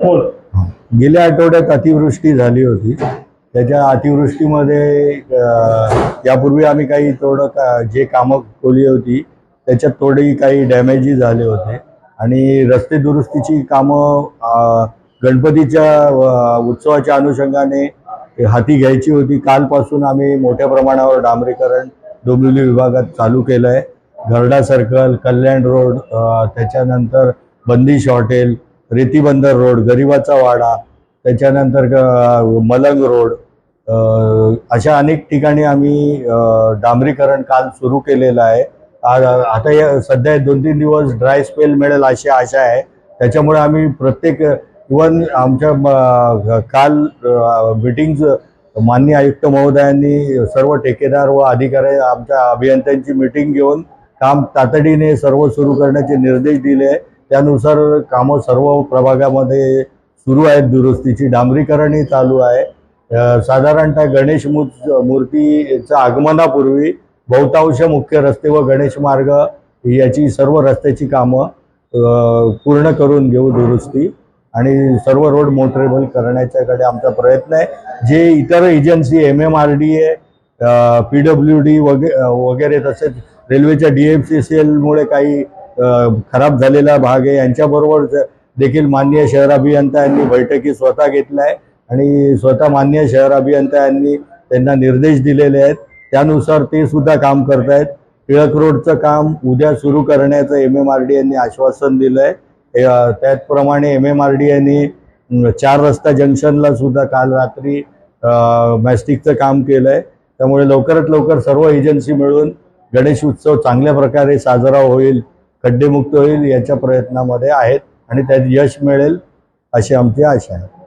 गेल्या आठवड्यात अतिवृष्टी झाली होती. त्याच्या अतिवृष्टीमध्ये यापूर्वी आम्ही काही थोडं का जे कामं खोली होती त्याच्यात थोडी काही डॅमेजही झाले होते. आणि रस्ते दुरुस्तीची कामं गणपतीच्या उत्सवाच्या अनुषंगाने हाती घ्यायची होती. कालपासून आम्ही मोठ्या प्रमाणावर डांबरीकरण डोंबिवली विभागात चालू केलं आहे घरडा सर्कल कल्याण रोड त्याच्यानंतर बंदिश हॉटेल रेतीबंदर रोड गरिबाचा वाडा त्याच्यानंतर मलंग रोड अशा अनेक ठिकाणी आम्ही डांबरीकरण काल सुरू केलेलं आहे. आता या सध्या दोन तीन दिवस ड्राय स्पेल मिळेल अशी आशा आहे. त्याच्यामुळे आम्ही प्रत्येक इवन आमच्या म- काल मिटिंग माननीय आयुक्त महोदयांनी सर्व ठेकेदार व अधिकारी आमच्या अभियंत्यांची मिटिंग घेऊन काम तातडीने सर्व सुरू करण्याचे निर्देश दिले. आहे त्यानुसार कामं सर्व प्रभागामध्ये सुरू आहेत दुरुस्तीची डांबरीकरणही चालू आहे. साधारणतः गणेश मूर् मूर्तीचं आगमनापूर्वी बहुतांश मुख्य रस्ते व गणेश मार्ग याची सर्व रस्त्याची कामं पूर्ण करून घेऊ दुरुस्ती आणि सर्व रोड मोटरेबल करण्याच्याकडे आमचा प्रयत्न आहे. जे इतर agency M M R D A P W D वगे वगैरे तसेच रेल्वेच्या डी एफ सी सी एलमुळे काही खराब झालेला भाग आहे. यांच्याबरोबर देखील माननीय शहर अभियंता यांनी बैठकी स्वतः घेतल्या आहे आणि स्वतः माननीय शहर अभियंता यांनी त्यांना निर्देश दिलेले आहेत. त्यानुसार ते सुद्धा काम करत आहेत टिळक रोडचं काम उद्या सुरू करण्याचं एम एम आर डी यांनी आश्वासन दिलं आहे त्याचप्रमाणे एम एम आर डी यांनी चार रस्ता जंक्शनला सुद्धा काल रात्री मॅस्टिकचं काम केलं आहे त्यामुळे लवकरात लवकर सर्व एजन्सी मिळून गणेश उत्सव चांगल्या प्रकारे साजरा होईल. खड्डेमुक्त होईल याच्या प्रयत्नामध्ये आहेत आणि त्यात यश मिळेल अशी आमची आशा आहे.